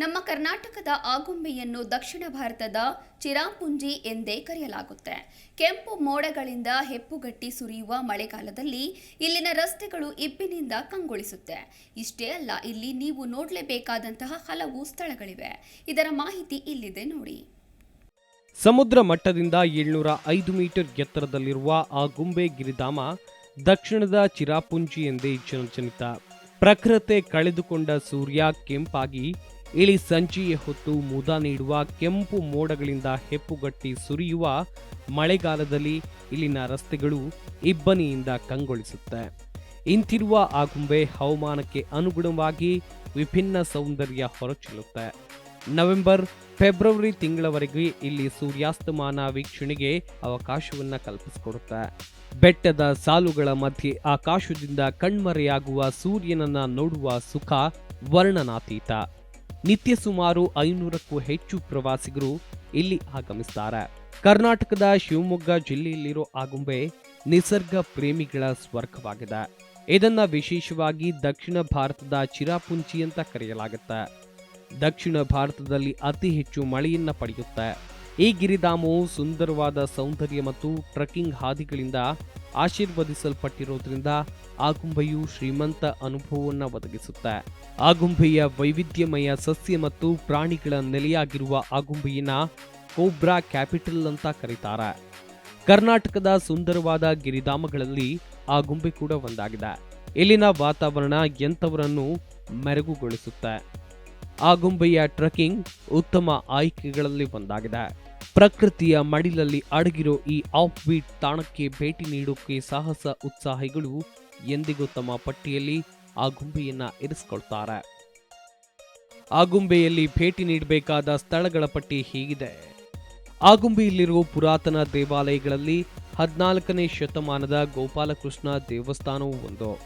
ನಮ್ಮ ಕರ್ನಾಟಕದ ಆಗುಂಬೆಯನ್ನು ದಕ್ಷಿಣ ಭಾರತದ ಚಿರಾಪುಂಜಿ ಎಂದೇ ಕರೆಯಲಾಗುತ್ತೆ. ಕೆಂಪು ಮೋಡಗಳಿಂದ ಹೆಪ್ಪುಗಟ್ಟಿ ಸುರಿಯುವ ಮಳೆಗಾಲದಲ್ಲಿ ಇಲ್ಲಿನ ರಸ್ತೆಗಳು ಇಬ್ಬಿನಿಂದ ಕಂಗೊಳಿಸುತ್ತೆ. ಇಷ್ಟೇ ಅಲ್ಲ, ಇಲ್ಲಿ ನೀವು ನೋಡಲೇಬೇಕಾದಂತಹ ಹಲವು ಸ್ಥಳಗಳಿವೆ. ಇದರ ಮಾಹಿತಿ ಇಲ್ಲಿದೆ ನೋಡಿ. ಸಮುದ್ರ ಮಟ್ಟದಿಂದ ಏಳ್ನೂರ ಐದು ಮೀಟರ್ ಎತ್ತರದಲ್ಲಿರುವ ಆ ಗುಂಬೆ ಗಿರಿಧಾಮ ದಕ್ಷಿಣದ ಚಿರಾಪುಂಜಿ ಎಂದೇ ಜನಜನಿತ. ಪ್ರಖರತೆ ಕಳೆದುಕೊಂಡ ಸೂರ್ಯ ಕೆಂಪಾಗಿ ಇಳಿ ಸಂಜೆಯ ಹೊತ್ತು ಮುದ ನೀಡುವ ಕೆಂಪು ಮೋಡಗಳಿಂದ ಹೆಪ್ಪುಗಟ್ಟಿ ಸುರಿಯುವ ಮಳೆಗಾಲದಲ್ಲಿ ಇಲ್ಲಿನ ರಸ್ತೆಗಳು ಇಬ್ಬನಿಯಿಂದ ಕಂಗೊಳಿಸುತ್ತೆ. ಇಂತಿರುವ ಆಗುಂಬೆ ಹವಾಮಾನಕ್ಕೆ ಅನುಗುಣವಾಗಿ ವಿಭಿನ್ನ ಸೌಂದರ್ಯ ಹೊರಚೆಲ್ಲುತ್ತೆ. ನವೆಂಬರ್, ಫೆಬ್ರವರಿ ತಿಂಗಳವರೆಗೆ ಇಲ್ಲಿ ಸೂರ್ಯಾಸ್ತಮಾನ ವೀಕ್ಷಣೆಗೆ ಅವಕಾಶವನ್ನ ಕಲ್ಪಿಸಿಕೊಡುತ್ತೆ. ಬೆಟ್ಟದ ಸಾಲುಗಳ ಮಧ್ಯೆ ಆಕಾಶದಿಂದ ಕಣ್ಮರೆಯಾಗುವ ಸೂರ್ಯನನ್ನ ನೋಡುವ ಸುಖ ವರ್ಣನಾತೀತ. ನಿತ್ಯ ಸುಮಾರು ಐನೂರಕ್ಕೂ ಹೆಚ್ಚು ಪ್ರವಾಸಿಗರು ಇಲ್ಲಿ ಆಗಮಿಸ್ತಾರೆ. ಕರ್ನಾಟಕದ ಶಿವಮೊಗ್ಗ ಜಿಲ್ಲೆಯಲ್ಲಿರೋ ಆಗುಂಬೆ ನಿಸರ್ಗ ಪ್ರೇಮಿಗಳ ಸ್ವರ್ಗವಾಗಿದೆ. ಇದನ್ನ ವಿಶೇಷವಾಗಿ ದಕ್ಷಿಣ ಭಾರತದ ಚಿರಾಪುಂಚಿ ಅಂತ ಕರೆಯಲಾಗುತ್ತೆ. ದಕ್ಷಿಣ ಭಾರತದಲ್ಲಿ ಅತಿ ಹೆಚ್ಚು ಮಳೆಯನ್ನ ಪಡೆಯುತ್ತೆ. ಈ ಗಿರಿಧಾಮವು ಸುಂದರವಾದ ಸೌಂದರ್ಯ ಮತ್ತು ಟ್ರಕ್ಕಿಂಗ್ ಹಾದಿಗಳಿಂದ ಆಶೀರ್ವದಿಸಲ್ಪಟ್ಟಿರೋದ್ರಿಂದ ಆಗುಂಬೆಯು ಶ್ರೀಮಂತ ಅನುಭವವನ್ನು ಒದಗಿಸುತ್ತೆ. ಆಗುಂಬೆಯ ವೈವಿಧ್ಯಮಯ ಸಸ್ಯ ಮತ್ತು ಪ್ರಾಣಿಗಳ ನೆಲೆಯಾಗಿರುವ ಆಗುಂಬೆಯನ್ನ ಕೋಬ್ರಾ ಕ್ಯಾಪಿಟಲ್ ಅಂತ ಕರೀತಾರೆ. ಕರ್ನಾಟಕದ ಸುಂದರವಾದ ಗಿರಿಧಾಮಗಳಲ್ಲಿ ಆಗುಂಬೆ ಕೂಡ ಒಂದಾಗಿದೆ. ಇಲ್ಲಿನ ವಾತಾವರಣ ಎಂಥವರನ್ನು ಮೆರಗುಗೊಳಿಸುತ್ತೆ. ಆಗುಂಬೆಯ ಟ್ರಕ್ಕಿಂಗ್ ಉತ್ತಮ ಆಯ್ಕೆಗಳಲ್ಲಿ ಒಂದಾಗಿದೆ. ಪ್ರಕೃತಿಯ ಮಡಿಲಲ್ಲಿ ಅಡಗಿರೋ ಈ ಆಫ್ ಬೀಟ್ ತಾಣಕ್ಕೆ ಭೇಟಿ ನೀಡೋಕೆ ಸಾಹಸ, ಉತ್ಸಾಹಿಗಳು ಎಂದಿಗೂ ತಮ್ಮ ಪಟ್ಟಿಯಲ್ಲಿ ಆಗುಂಬೆಯನ್ನ ಇರಿಸಿಕೊಳ್ತಾರೆ. ಆಗುಂಬೆಯಲ್ಲಿ ಭೇಟಿ ನೀಡಬೇಕಾದ ಸ್ಥಳಗಳ ಪಟ್ಟಿ ಹೀಗಿದೆ. ಆಗುಂಬೆಯಲ್ಲಿರುವ ಪುರಾತನ ದೇವಾಲಯಗಳಲ್ಲಿ ಹದಿನಾಲ್ಕನೇ ಶತಮಾನದ ಗೋಪಾಲಕೃಷ್ಣ ದೇವಸ್ಥಾನವೂ ಒಂದು.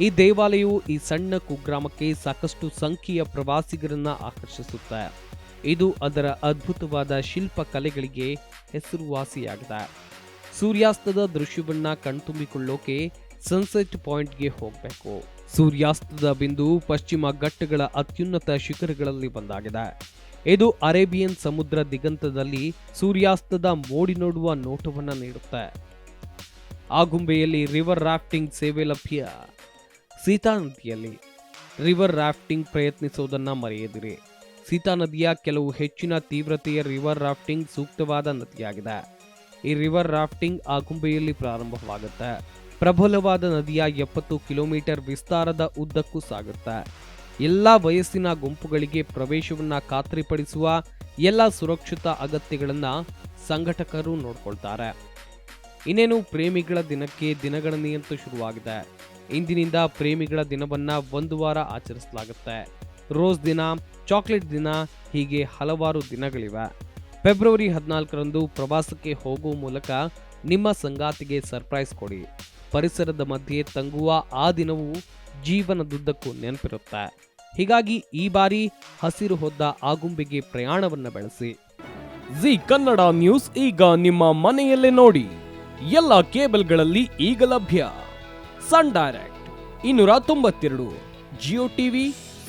ಈ ದೇವಾಲಯವು ಈ ಸಣ್ಣ ಕುಗ್ರಾಮಕ್ಕೆ ಸಾಕಷ್ಟು ಸಂಖ್ಯೆಯ ಪ್ರವಾಸಿಗರನ್ನ ಆಕರ್ಷಿಸುತ್ತೆ. ಇದು ಅದರ ಅದ್ಭುತವಾದ ಶಿಲ್ಪ ಕಲೆಗಳಿಗೆ ಹೆಸರುವಾಸಿಯಾಗಿದೆ. ಸೂರ್ಯಾಸ್ತದ ದೃಶ್ಯವನ್ನ ಕಣ್ತುಂಬಿಕೊಳ್ಳೋಕೆ ಸನ್ಸೆಟ್ ಪಾಯಿಂಟ್ಗೆ ಹೋಗಬೇಕು. ಸೂರ್ಯಾಸ್ತದ ಬಿಂದು ಪಶ್ಚಿಮ ಘಟ್ಟಗಳ ಅತ್ಯುನ್ನತ ಶಿಖರಗಳಲ್ಲಿ ಒಂದಾಗಿದೆ. ಇದು ಅರೇಬಿಯನ್ ಸಮುದ್ರ ದಿಗಂತದಲ್ಲಿ ಸೂರ್ಯಾಸ್ತದ ಮೋಡಿ ನೋಡುವ ನೋಟವನ್ನು ನೀಡುತ್ತೆ. ಆಗುಂಬೆಯಲ್ಲಿ ರಿವರ್ ರಾಫ್ಟಿಂಗ್ ಸೇವೆ ಲಭ್ಯ. ಸೀತಾ ನದಿಯಲ್ಲಿ ರಿವರ್ ರಾಫ್ಟಿಂಗ್ ಪ್ರಯತ್ನಿಸೋದನ್ನ ಮರೆಯದಿರಿ. ಸೀತಾ ನದಿಯ ಕೆಲವು ಹೆಚ್ಚಿನ ತೀವ್ರತೆಯ ರಿವರ್ ರಾಫ್ಟಿಂಗ್ ಸೂಕ್ತವಾದ ನದಿಯಾಗಿದೆ. ಈ ರಿವರ್ ರಾಫ್ಟಿಂಗ್ ಆಗುಂಬೆಯಲ್ಲಿ ಪ್ರಾರಂಭವಾಗುತ್ತೆ. ಪ್ರಬಲವಾದ ನದಿಯ ಎಪ್ಪತ್ತು ಕಿಲೋಮೀಟರ್ ವಿಸ್ತಾರದ ಉದ್ದಕ್ಕೂ ಸಾಗುತ್ತೆ. ಎಲ್ಲ ವಯಸ್ಸಿನ ಗುಂಪುಗಳಿಗೆ ಪ್ರವೇಶವನ್ನು ಖಾತ್ರಿಪಡಿಸುವ ಎಲ್ಲ ಸುರಕ್ಷತಾ ಅಗತ್ಯಗಳನ್ನು ಸಂಘಟಕರು ನೋಡ್ಕೊಳ್ತಾರೆ. ಇನ್ನೇನು ಪ್ರೇಮಿಗಳ ದಿನಕ್ಕೆ ದಿನಗಣನೆಯಂತೂ ಶುರುವಾಗಿದೆ. ಇಂದಿನಿಂದ ಪ್ರೇಮಿಗಳ ದಿನವನ್ನು ಒಂದು ವಾರ ಆಚರಿಸಲಾಗುತ್ತೆ. ರೋಸ್ ದಿನ, ಚಾಕ್ಲೇಟ್ ದಿನ, ಹೀಗೆ ಹಲವಾರು ದಿನಗಳಿವೆ. ಫೆಬ್ರವರಿ ಹದಿನಾಲ್ಕರಂದು ಪ್ರವಾಸಕ್ಕೆ ಹೋಗುವ ಮೂಲಕ ನಿಮ್ಮ ಸಂಗಾತಿಗೆ ಸರ್ಪ್ರೈಸ್ ಕೊಡಿ. ಪರಿಸರದ ಮಧ್ಯೆ ತಂಗುವ ಆ ದಿನವು ಜೀವನದುದ್ದಕ್ಕೂ ನೆನಪಿರುತ್ತೆ. ಹೀಗಾಗಿ ಈ ಬಾರಿ ಹಸಿರು ಹೊದ್ದ ಆಗುಂಬೆಗೆ ಪ್ರಯಾಣವನ್ನು ಬೆಳೆಸಿ. ಜಿ ಕನ್ನಡ ನ್ಯೂಸ್ ಈಗ ನಿಮ್ಮ ಮನೆಯಲ್ಲೇ ನೋಡಿ. ಎಲ್ಲ ಕೇಬಲ್ಗಳಲ್ಲಿ ಈಗ ಲಭ್ಯ. ಸನ್ ಡೈರೆಕ್ಟ್, ಇನ್ನೂರ ತೊಂಬತ್ತೆರಡು, ಜಿಯೋ ಟಿವಿ